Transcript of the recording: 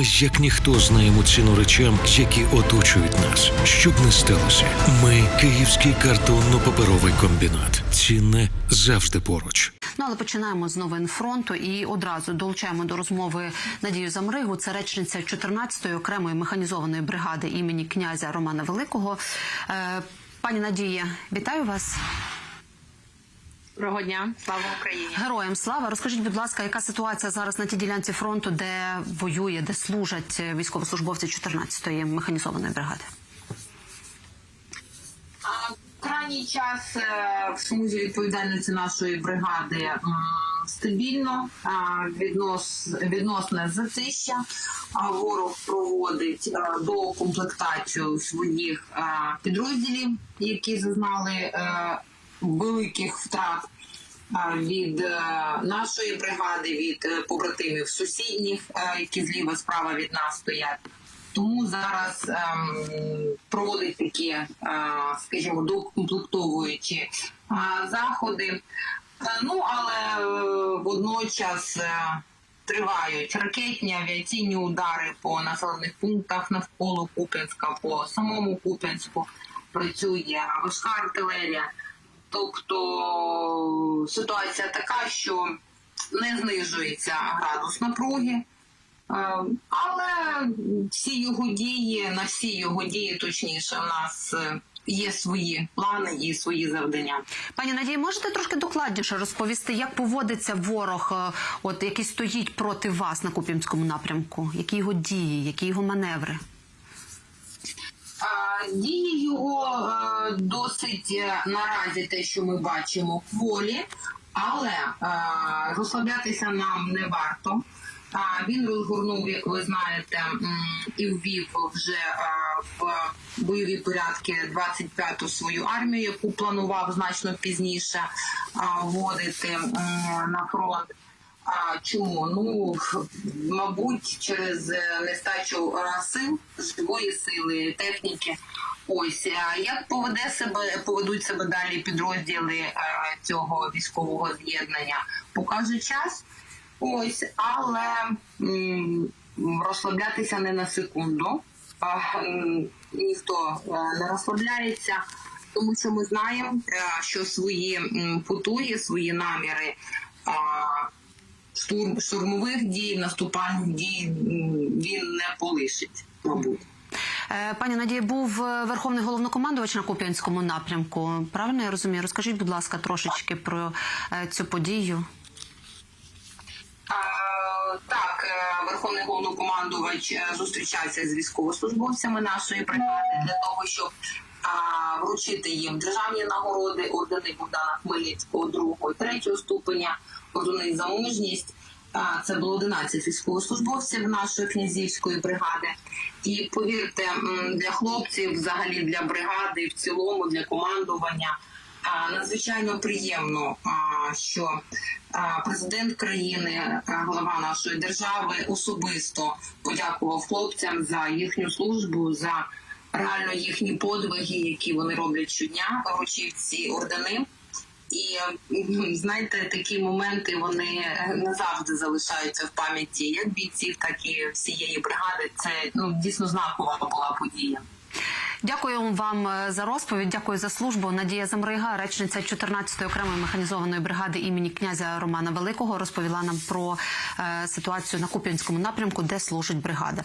Ми як ніхто знаємо ціну речам, які оточують нас. Щоб не сталося, ми Київський картонно-паперовий комбінат. Цінне завжди поруч. Ну але починаємо з новин фронту і одразу долучаємо до розмови Надію Замригу. Це речниця 14-ї окремої механізованої бригади імені князя Романа Великого. Е, Пані Надія, вітаю вас. Доброго дня, слава Україні. Героям слава. Розкажіть, будь ласка, яка ситуація зараз на тій ділянці фронту, де воює, де служать військовослужбовці 14-ї механізованої бригади? Крайній час е, в смузі відповідальності нашої бригади стабільно, віднос, відносне затища. Ворог проводить е, докомплектацію своїх е, підрозділів, які зазнали великих втрат. Від е, нашої бригади, від е, побратимів сусідніх, е, які зліва справа від нас стоять. Тому зараз ем, проводить такі, е, скажімо, докомплектовуючі е, заходи. Е, ну але водночас е, тривають ракетні авіаційні удари по населених пунктах навколо Куп'янська, по самому Куп'янську працює важка артилерія. Тобто ситуація така, що не знижується градус напруги. Е, Але всі його дії, на всі його дії, точніше, у нас е, є свої плани і свої завдання. Пані Надії, можете трошки докладніше розповісти, як поводиться ворог, е, от який стоїть проти вас на Куп'янському напрямку? Які його дії, які його маневри? Дії його е, досить е, наразі те, що ми бачимо, кволі, але е, розслаблятися нам не варто. Він розгорнув, як ви знаєте, і ввів вже в бойові порядки 25-ту свою армію, яку планував значно пізніше вводити на фронт. А чому? Ну мабуть, через е, нестачу е, сил, живої сили, техніки. Ось як поведе себе, поведуть себе далі підрозділи е, цього військового з'єднання, покаже час. Ось, але розслаблятися не на секунду. Ніхто не розслабляється, тому що ми знаємо, що свої потуги, свої наміри. Штурм штурмових дій, наступальних дій він не полишить, мабуть. Е, Пані Надія, був е, верховний головнокомандувач на Куп'янському напрямку. Правильно я розумію? Розкажіть, будь ласка, трошечки про е, цю подію. Так, верховний головнокомандувач зустрічався з військовослужбовцями нашої бригади для того, щоб вручити їм державні нагороди, ордени Богдана Хмельницького другого і третього ступеня, ордени за мужність. Це було 11 військовослужбовців нашої князівської бригади. І повірте, для хлопців, взагалі для бригади, в цілому для командування. Надзвичайно приємно, що президент країни, а, глава нашої держави, особисто подякував хлопцям за їхню службу, за реально їхні подвиги, які вони роблять щодня, вручив ці ордени. М, знаєте, такі моменти вони назавжди залишаються в пам'яті як бійців, так і всієї бригади. Це ну дійсно знакова була подія. Дякую вам е, за розповідь. Дякую за службу. Надія Замрига, речниця 14-ї окремої механізованої бригади імені князя Романа Великого, розповіла нам про е, ситуацію на Куп'янському напрямку, де служить бригада.